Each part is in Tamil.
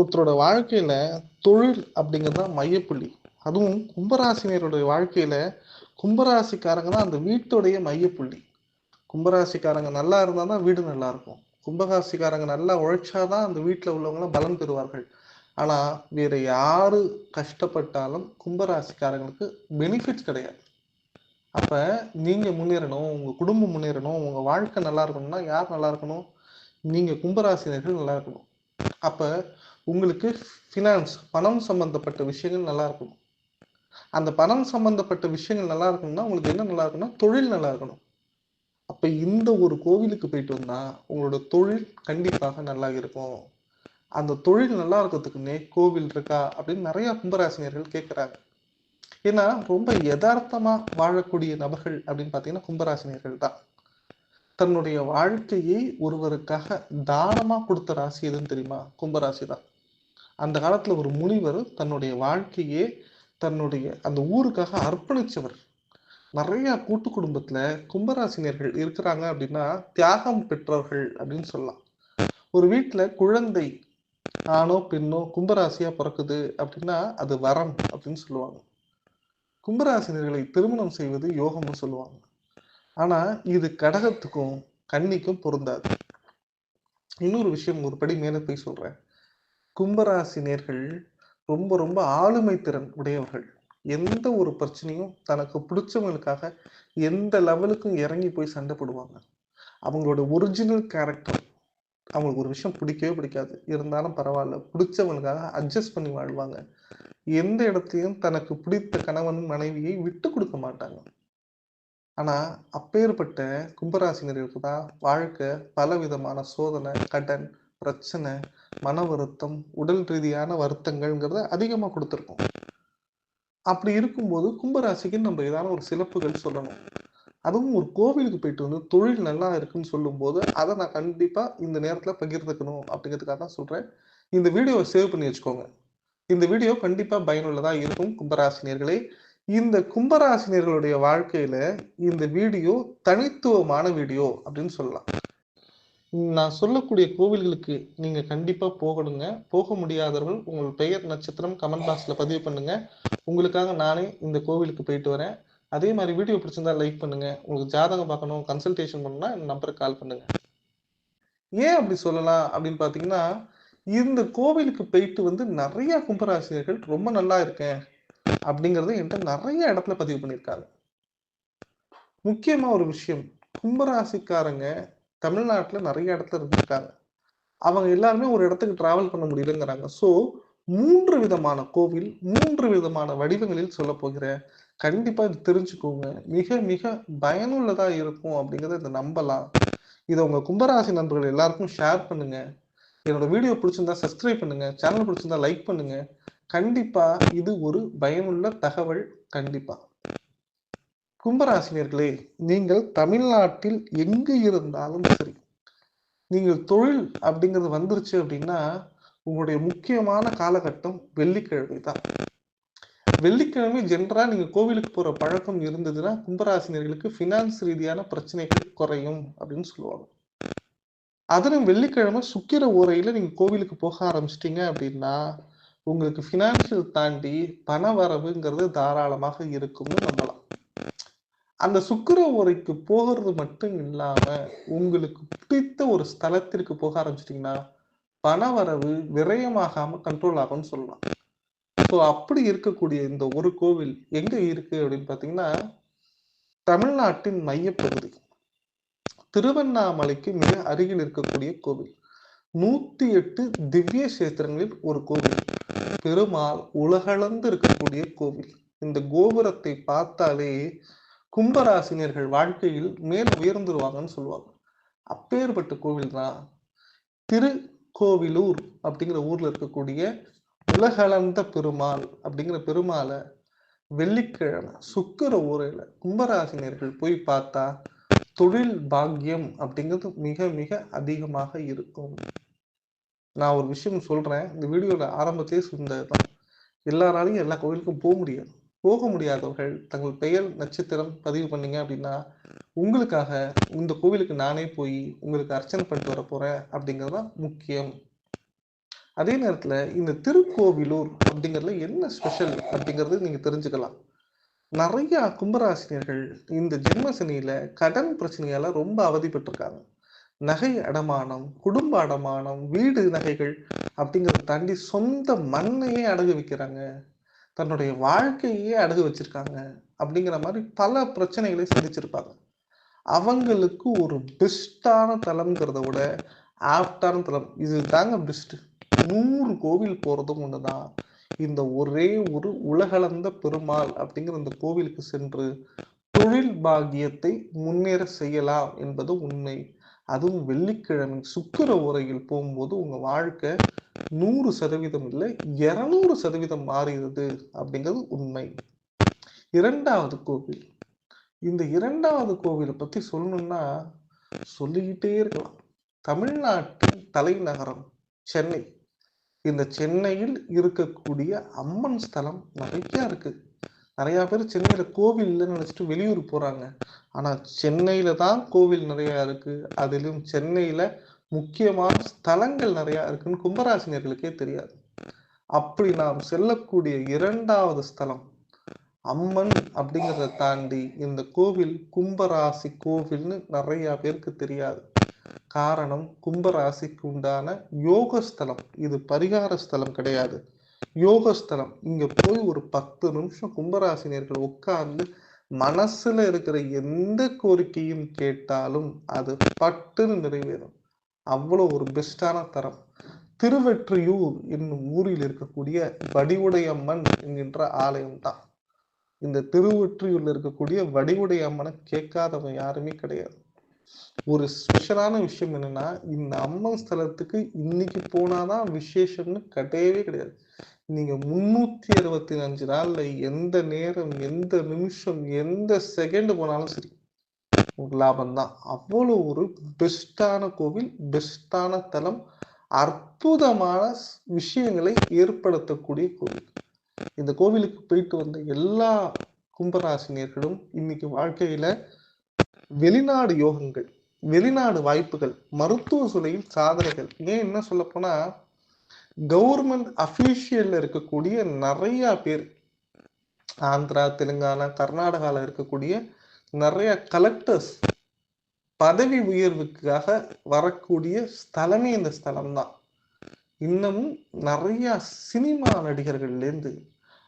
ஒருத்தரோட வாழ்க்கையில தொழில் அப்படிங்கிறது தான் மையப்புள்ளி. அதுவும் கும்பராசினியருடைய வாழ்க்கையில கும்பராசிக்காரங்க தான் அந்த வீட்டுடைய மையப்புள்ளி. கும்பராசிக்காரங்க நல்லா இருந்தா தான் வீடு நல்லா இருக்கும். கும்பராசிக்காரங்க நல்லா உழைச்சாதான் அந்த வீட்டில் உள்ளவங்களாம் பலம் பெறுவார்கள். ஆனால் வேற யாரு கஷ்டப்பட்டாலும் கும்பராசிக்காரங்களுக்கு பெனிஃபிட்ஸ் கிடையாது. அப்போ நீங்கள் முன்னேறணும் உங்கள் குடும்பம் முன்னேறணும் உங்கள் வாழ்க்கை நல்லா இருக்கணும்னா யார் நல்லா இருக்கணும்? நீங்கள் கும்பராசினர்கள் நல்லா இருக்கணும். அப்போ உங்களுக்கு ஃபினான்ஸ் பணம் சம்பந்தப்பட்ட விஷயங்கள் நல்லா இருக்கணும். அந்த பணம் சம்பந்தப்பட்ட விஷயங்கள் நல்லா இருக்கணும்னா உங்களுக்கு என்ன நல்லா இருக்கணும்னா தொழில் நல்லா இருக்கணும். அப்போ இந்த ஒரு கோவிலுக்கு போயிட்டு வந்தா உங்களோட தொழில் கண்டிப்பாக நல்லா இருக்கும். அந்த தொழில் நல்லா இருக்கிறதுக்குன்னே கோவில் இருக்கா? அப்படின்னு நிறைய கும்பராசினியர்கள் கேட்குறாங்க ஏன்னா ரொம்ப யதார்த்தமாக வாழக்கூடிய நபர்கள் அப்படின்னு பார்த்தீங்கன்னா கும்பராசினியர்கள் தான். தன்னுடைய வாழ்க்கையை ஒருவருக்காக தானமாக கொடுத்த ராசி எதுன்னு தெரியுமா? கும்பராசி தான். அந்த காலத்தில் ஒரு முனிவர் தன்னுடைய வாழ்க்கையே தன்னுடைய அந்த ஊருக்காக அர்ப்பணிச்சவர். நிறையா கூட்டு குடும்பத்தில் கும்பராசினியர்கள் இருக்கிறாங்க அப்படின்னா தியாகம் பெற்றவர்கள் அப்படின்னு சொல்லலாம். ஒரு வீட்டில் குழந்தை ஆணோ பெண்ணோ கும்பராசியாக பிறக்குது அப்படின்னா அது வரம் அப்படின்னு சொல்லுவாங்க. கும்பராசினியர்களை திருமணம் செய்வது யோகம்னு சொல்லுவாங்க. ஆனால் இது கடகத்துக்கும் கன்னிக்கும் பொருந்தாது. இன்னொரு விஷயம் ஒரு படி மேலே போய் சொல்கிறேன் கும்பராசி நேர்கள் ரொம்ப ரொம்ப ஆளுமை திறன் உடையவர்கள். எந்த ஒரு பிரச்சனையும் தனக்கு பிடிச்சவங்களுக்காக எந்த லெவலுக்கும் இறங்கி போய் சண்டை போடுவாங்க. அவங்களோட ஒரிஜினல் கேரக்டர் அவங்களுக்கு ஒரு விஷயம் பிடிக்கவே பிடிக்காது. இருந்தாலும் பரவாயில்ல பிடிச்சவங்களுக்காக அட்ஜஸ்ட் பண்ணி வாழ்வாங்க. எந்த இடத்தையும் தனக்கு பிடித்த கணவன் மனைவியை விட்டு கொடுக்க மாட்டாங்க. ஆனா அப்பேற்பட்ட கும்பராசினர்களுக்கு தான் வாழ்க்கை பல விதமான சோதனை கடன் பிரச்சனை மன வருத்தம் உடல் ரீதியான வருத்தங்கள்ங்கிறத அதிகமாக கொடுத்துருக்கோம். அப்படி இருக்கும்போது கும்பராசிக்கு நம்ம ஏதாவது ஒரு சிறப்புகள் சொல்லணும். அதுவும் ஒரு கோவிலுக்கு போயிட்டு வந்து தொழில் நல்லா இருக்குன்னு சொல்லும்போது அதை நான் கண்டிப்பாக இந்த நேரத்தில் பகிர்ந்துக்கணும் அப்படிங்கிறதுக்காக தான் சொல்கிறேன் இந்த வீடியோவை சேவ் பண்ணி வச்சுக்கோங்க. இந்த வீடியோ கண்டிப்பாக பயனுள்ளதாக இருக்கும் கும்பராசினியர்களே. இந்த கும்பராசினியர்களுடைய வாழ்க்கையில் இந்த வீடியோ தனித்துவமான வீடியோ அப்படின்னு சொல்லலாம். நான் சொல்லக்கூடிய கோவில்களுக்கு நீங்க கண்டிப்பா போகணுங்க. போக முடியாதவர்கள் உங்கள் பெயர் நட்சத்திரம் கமெண்ட் பாக்ஸ்ல பதிவு பண்ணுங்க. உங்களுக்காக நானே இந்த கோவிலுக்கு போயிட்டு வரேன். அதே மாதிரி வீடியோ பிடிச்சிருந்தா லைக் பண்ணுங்க. உங்களுக்கு ஜாதகம் பார்க்கணும் கன்சல்டேஷன் பண்ணணும்னா இந்த நம்பருக்கு கால் பண்ணுங்க. ஏன் அப்படி சொல்லலாம் அப்படின்னு பாத்தீங்கன்னா இந்த கோவிலுக்கு போயிட்டு வந்து நிறைய கும்பராசிரியர்கள் ரொம்ப நல்லா இருக்கேன் அப்படிங்கறத என்கிட்ட நிறைய இடத்துல பதிவு பண்ணியிருக்காங்க. முக்கியமா ஒரு விஷயம் கும்பராசிக்காரங்க தமிழ்நாட்டில் நிறைய இடத்துல இருந்திருக்காங்க. அவங்க எல்லாருமே ஒரு இடத்துக்கு டிராவல் பண்ண முடியலங்கிறாங்க. ஸோ மூன்று விதமான கோவில் மூன்று விதமான வடிவங்களில் சொல்ல போகிறேன் கண்டிப்பா இது தெரிஞ்சுக்கோங்க. மிக மிக பயனுள்ளதா இருக்கும் அப்படிங்கிறத இதை நம்பலாம். இதை உங்க கும்பராசி நண்பர்கள் எல்லாருக்கும் ஷேர் பண்ணுங்க. என்னோட வீடியோ பிடிச்சிருந்தா சப்ஸ்கிரைப் பண்ணுங்க. சேனல் பிடிச்சிருந்தா லைக் பண்ணுங்க. கண்டிப்பா இது ஒரு பயனுள்ள தகவல் கண்டிப்பா. கும்பராசினியர்களே நீங்கள் தமிழ்நாட்டில் எங்கு இருந்தாலும் சரி நீங்கள் தொழில் அப்படிங்கிறது வந்துருச்சு அப்படின்னா உங்களுடைய முக்கியமான காலகட்டம் வெள்ளிக்கிழமை தான். வெள்ளிக்கிழமை ஜென்ரா நீங்க கோவிலுக்கு போற பழக்கம் இருந்ததுன்னா கும்பராசினியர்களுக்கு ஃபினான்ஸ் ரீதியான பிரச்சனைகள் குறையும் அப்படின்னு சொல்லுவாங்க. அதிலும் வெள்ளிக்கிழமை சுக்கிர ஓரையில நீங்க கோவிலுக்கு போக ஆரம்பிச்சிட்டீங்க அப்படின்னா உங்களுக்கு ஃபினான்ஷியல் தாண்டி பண வரவுங்கிறது தாராளமாக இருக்கும்னு நம்ம அந்த சுக்கர உரைக்கு போகிறது மட்டும் இல்லாம உங்களுக்கு பிடித்த ஒரு ஸ்தலத்திற்கு போக ஆரம்பிச்சிட்டீங்கன்னா பண வரவு விரயமாகாம கண்ட்ரோல் ஆகும்னு சொல்லலாம். ஸோ அப்படி இருக்கக்கூடிய இந்த ஒரு கோவில் எங்க இருக்கு அப்படின்னு பாத்தீங்கன்னா தமிழ்நாட்டின் மையப்பகுதி. திருவண்ணாமலைக்கு மிக அருகில் இருக்கக்கூடிய கோவில். நூத்தி எட்டு திவ்ய சேத்திரங்களில் ஒரு கோவில். பெருமாள் உலகளந்து இருக்கக்கூடிய கோவில். இந்த கோபுரத்தை பார்த்தாலே கும்பராசினியர்கள் வாழ்க்கையில் மேல் உயர்ந்துருவாங்கன்னு சொல்லுவாங்க. அப்பேற்பட்ட கோவில் தான் திருக்கோவிலூர் அப்படிங்கிற ஊர்ல இருக்கக்கூடிய உலகளந்த பெருமாள் அப்படிங்கிற பெருமாளை வெள்ளிக்கிழமை சுக்கர ஊரையில கும்பராசினியர்கள் போய் பார்த்தா தொழில் பாக்கியம் அப்படிங்கிறது மிக மிக அதிகமாக இருக்கும். நான் ஒரு விஷயம் சொல்றேன். இந்த வீடியோட ஆரம்பத்திலே சொன்னதுதான். எல்லாராலையும் எல்லா கோவிலுக்கும் போக முடியாது. போக முடியாதவர்கள் தங்கள் பெயர் நட்சத்திரம் பதிவு பண்ணீங்க அப்படின்னா உங்களுக்காக இந்த கோவிலுக்கு நானே போய் உங்களுக்கு அர்ச்சனை பண்ணிட்டு வர போறேன் அப்படிங்கிறது தான் முக்கியம். அதே நேரத்தில் இந்த திருக்கோவிலூர் அப்படிங்கிறதுல என்ன ஸ்பெஷல் அப்படிங்கிறது நீங்கள் தெரிஞ்சுக்கலாம். நிறைய கும்பராசினியர்கள் இந்த ஜென்மசனியில கடன் பிரச்சனையால ரொம்ப அவதிப்பட்டிருக்காங்க நகை அடமானம் குடும்ப அடமானம் வீடு நகைகள் அப்படிங்கிறத தாண்டி சொந்த மண்ணையே அடகு வைக்கிறாங்க. தன்னுடைய வாழ்க்கையே அடகு வச்சிருக்காங்க அப்படிங்கிற மாதிரி பல பிரச்சனைகளை சந்திச்சிருப்பாங்க. அவங்களுக்கு ஒரு பெஸ்டான தலம்ங்கிறத விட ஆப்டான தலம். இது தாங்க பெஸ்ட் நூறு கோவில் போறதும் ஒண்ணுதான். இந்த ஒரே ஒரு உலகளந்த பெருமாள் அப்படிங்கிற இந்த கோவிலுக்கு சென்று தொழில் பாக்கியத்தை முன்னேற செய்யலாம் என்பது உண்மை. அதுவும் வெள்ளிக்கிழமை சுக்கர உரையில் போகும்போது உங்க வாழ்க்கை நூறு சதவீதம் இல்லை இருநூறு சதவீதம் மாறுகிறது அப்படிங்கிறது உண்மை. இரண்டாவது கோவில். இந்த இரண்டாவது கோவிலை பத்தி சொல்லணும்னா சொல்லிக்கிட்டே இருக்கலாம். தமிழ்நாட்டின் தலைநகரம் சென்னை. இந்த சென்னையில் இருக்கக்கூடிய அம்மன் ஸ்தலம் நிறைய இருக்கு. நிறைய பேர் சென்னையில கோவில் இல்லைன்னு நினைச்சிட்டு வெளியூர் போறாங்க. ஆனா சென்னையில தான் கோவில் நிறைய இருக்கு. அதிலும் சென்னையில முக்கியமான ஸ்தலங்கள் நிறையா இருக்குன்னு கும்பராசினியர்களுக்கே தெரியாது. அப்படி நாம் செல்லக்கூடிய இரண்டாவது ஸ்தலம் அம்மன் அப்படிங்கிறத தாண்டி இந்த கோவில் கும்பராசி கோவில்னு நிறைய பேருக்கு தெரியாது. காரணம் கும்பராசிக்கு உண்டான யோகஸ்தலம் இது பரிகார ஸ்தலம் கிடையாது. யோகஸ்தலம் இங்க போய் ஒரு பத்து நிமிஷம் கும்பராசினியர்கள் உட்கார்ந்து மனசுல இருக்கிற எந்த கோரிக்கையும் கேட்டாலும் அது பட்டுன்னு நிறைவேறும். அவ்வளோ ஒரு பெஸ்டான தரம். திருவெற்றியூர் என்னும் ஊரில் இருக்கக்கூடிய வடிவுடையம்மன் என்கின்ற ஆலயம் தான் இந்த திருவெற்றியூரில் இருக்கக்கூடிய வடிவுடையம்மனை கேட்காதவன் யாருமே கிடையாது. ஒரு ஸ்பெஷலான விஷயம் என்னன்னா இந்த அம்மன் ஸ்தலத்துக்கு இன்னைக்கு போனாதான் விசேஷம்னு கிடையவே கிடையாது. நீங்க முன்னூத்தி அறுபத்தி அஞ்சு நாள்ல எந்த நேரம் எந்த நிமிஷம் எந்த செகண்ட் போனாலும் சரி லாபம் தான் அவ்வளவு ஒரு பெஸ்டான கோவில் பெஸ்டான தலம் அற்புதமான விஷயங்களை ஏற்படுத்தக்கூடிய கோவில். இந்த கோவிலுக்கு போயிட்டு வந்த எல்லா கும்பராசினியர்களும் இன்னைக்கு வாழ்க்கையில வெளிநாடு யோகங்கள் வெளிநாடு வாய்ப்புகள் மருத்துவ சுலையில் சாதனைகள். ஏன் என்ன சொல்ல போனா கவர்மெண்ட் அபிஷியல்ல இருக்கக்கூடிய நிறைய பேர் ஆந்திரா தெலுங்கானா கர்நாடகால இருக்கக்கூடிய நிறைய கலெக்டர்ஸ் பதவி உயர்வுக்காக வரக்கூடிய ஸ்தலமே இந்த ஸ்தலம் தான் இன்னமும் நிறைய சினிமா நடிகர்கள்ல இருந்து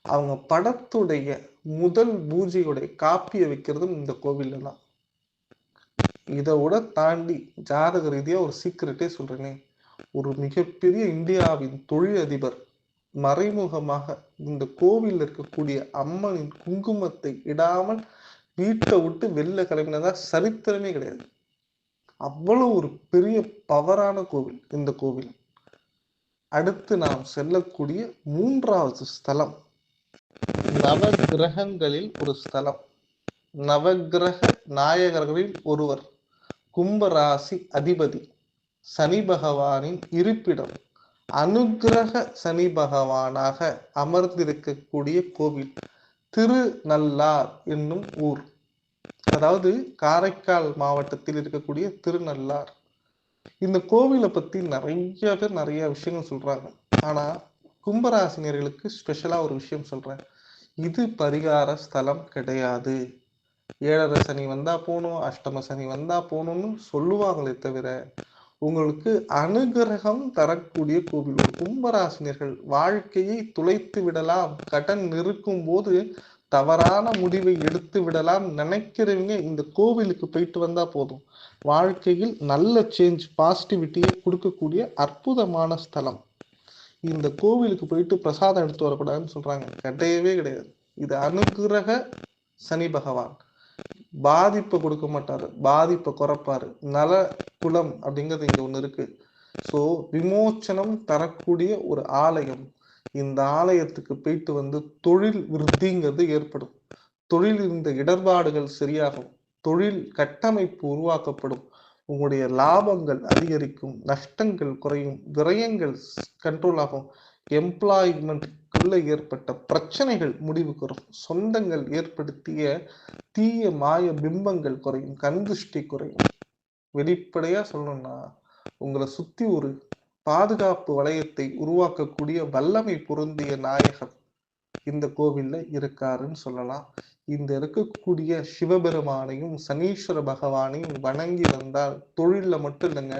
அவங்க படத்துடைய முதல் பூஜையுடைய காப்பியை வைக்கிறதும் இந்த கோவில்ல தான் இதை விட தாண்டி ஜாதக ரீதியா ஒரு சீக்கிரட்டே சொல்றேனே. ஒரு மிகப்பெரிய இந்தியாவின் தொழிலதிபர் மறைமுகமாக இந்த கோவில் இருக்கக்கூடிய அம்மனின் குங்குமத்தை இடாமல் வீட்டை விட்டு வெளில கிளம்பினதா சரித்திரமே கிடையாது. அவ்வளவு ஒரு பெரிய பவரான கோவில் இந்த கோவில். அடுத்து நாம் செல்லக்கூடிய மூன்றாவது ஸ்தலம். நவ கிரகங்களில் ஒரு ஸ்தலம். நவகிரக நாயகர்களில் ஒருவர். கும்பராசி அதிபதி. சனி பகவானின் இருப்பிடம். அனுகிரக சனி பகவானாக அமர்ந்திருக்கக்கூடிய கோவில். திருநல்லார் என்னும் ஊர். அதாவது காரைக்கால் மாவட்டத்தில் இருக்கக்கூடிய திருநள்ளார். இந்த கோவிலை பத்தி நிறைய பேர் நிறைய விஷயங்கள் சொல்றாங்க. ஆனா கும்பராசினியர்களுக்கு ஸ்பெஷலா ஒரு விஷயம் சொல்றேன். இது பரிகார ஸ்தலம் கிடையாது. ஏழரை சனி வந்தா போகணும் அஷ்டம சனி வந்தா போகணும்னு சொல்லுவாங்களே தவிர உங்களுக்கு அனுகிரகம் தரக்கூடிய கோவில். கும்பராசினியர்கள் வாழ்க்கையை துளைத்து விடலாம். கடன் நிற்கும் போது தவறான முடிவை எடுத்து விடலாம். நினைக்கிறவங்க இந்த கோவிலுக்கு போயிட்டு வந்தா போதும். வாழ்க்கையில் நல்ல சேஞ்ச் பாசிட்டிவிட்டியை கொடுக்கக்கூடிய அற்புதமான ஸ்தலம். இந்த கோவிலுக்கு போயிட்டு பிரசாதம் எடுத்து வரக்கூடாதுன்னு சொல்றாங்க. கிடையவே கிடையாது. இது அனுகிரக சனி பகவான். பாதிப்பை கொடுக்க மாட்டாரு. பாதிப்பை குறைப்பாரு. நல குலம் அப்படிங்கிறது இங்க ஒண்ணு இருக்கு. ஸோ விமோச்சனம் தரக்கூடிய ஒரு ஆலயம் இந்த ஆலயத்துக்கு போயிட்டு வந்து தொழில் விருத்திங்கிறது ஏற்படும். தொழில் இருந்த இடர்பாடுகள் சரியாகும். தொழில் கட்டமைப்பு உருவாக்கப்படும். உங்களுடைய லாபங்கள் அதிகரிக்கும் நஷ்டங்கள் குறையும் விரயங்கள் கண்ட்ரோல் ஆகும். எம்ப்ளாய்மெண்ட்குள்ள ஏற்பட்ட பிரச்சனைகள் முடிவுக்கு வரும். சொந்தங்கள் ஏற்படுத்திய தீய மாய பிம்பங்கள் குறையும். கண்துஷ்டி குறையும். வெளிப்படையா சொல்லணும்னா உங்களை சுத்தி ஒரு பாதுகாப்பு வளையத்தை உருவாக்கக்கூடிய வல்லமை பொருந்திய நாயகர் இந்த கோவில்ல இருக்காருன்னு சொல்லலாம். இந்த இருக்கக்கூடிய சிவபெருமானையும் சனீஸ்வர பகவானையும் வணங்கி வந்தால் தொழில்ல மட்டும் இல்லைங்க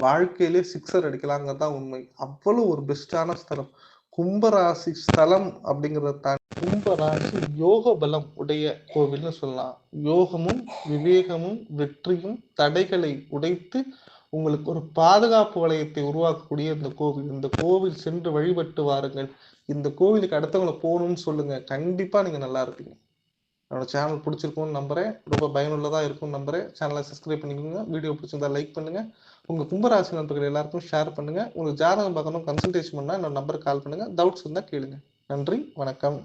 வாழ்க்கையிலே சிக்ஸர் அடிக்கலாங்கிறது தான் உண்மை. அவ்வளவு ஒரு பெஸ்டான ஸ்தலம். கும்பராசி ஸ்தலம் அப்படிங்கிறத தாண்டி கும்பராசி யோக பலம் உடைய கோவில்னு சொல்லலாம். யோகமும் விவேகமும் வெற்றியும் தடைகளை உடைத்து உங்களுக்கு ஒரு பாதுகாப்பு வளையத்தை உருவாக்கக்கூடிய இந்த கோவில். இந்த கோவில் சென்று வழிபட்டு வாருங்கள். இந்த கோவிலுக்கு அடுத்தவங்களை போகணும்னு சொல்லுங்க. கண்டிப்பா நீங்க நல்லா இருப்பீங்க. என்னோட சேனல் பிடிச்சிருக்கும்னு நம்புறேன். ரொம்ப பயனுள்ளதா இருக்கும்னு நம்புறேன். சேனலை சப்ஸ்கிரைப் பண்ணிக்கோங்க. வீடியோ பிடிச்சிருந்தா லைக் பண்ணுங்க. உங்க கும்பராசி நண்பர்கள் எல்லாருக்கும் ஷேர் பண்ணுங்க. உங்களுக்கு ஜாதகம் பார்க்கணும் கன்சல்டேஷன் பண்ணா என்னோட நம்பருக்கு கால் பண்ணுங்க. டவுட்ஸ் இருந்தா கேளுங்க. நன்றி வணக்கம்.